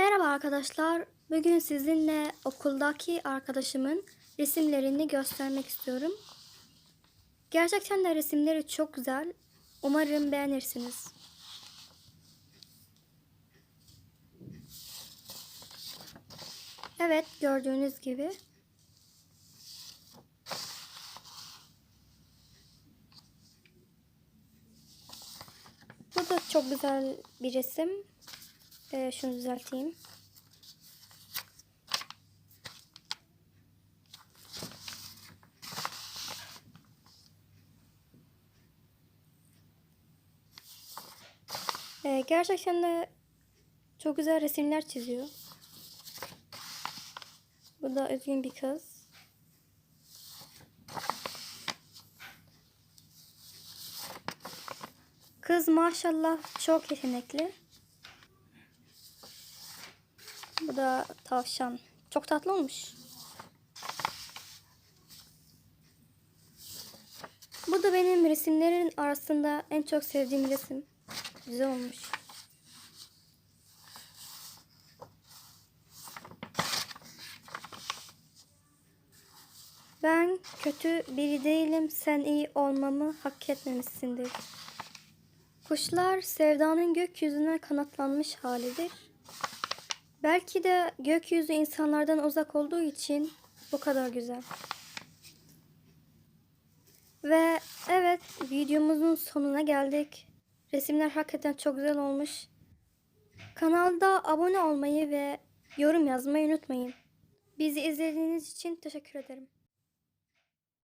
Merhaba arkadaşlar. Bugün sizinle okuldaki arkadaşımın resimlerini göstermek istiyorum. Gerçekten de resimleri çok güzel. Umarım beğenirsiniz. Evet, gördüğünüz gibi. Bu da çok güzel bir resim. Ee, şunu düzelteyim. Ee, gerçekten de çok güzel resimler çiziyor. Bu da üzgün bir kız. Kız maşallah çok yetenekli. Bu da tavşan. Çok tatlı olmuş. Bu da benim resimlerin arasında en çok sevdiğim resim. Güzel olmuş. Ben kötü biri değilim. Sen iyi olmamı hak etmemişsindir. Kuşlar sevdanın gökyüzüne kanatlanmış halidir. Belki de gökyüzü insanlardan uzak olduğu için bu kadar güzel. Ve evet videomuzun sonuna geldik. Resimler hakikaten çok güzel olmuş. Kanalda abone olmayı ve yorum yazmayı unutmayın. Bizi izlediğiniz için teşekkür ederim.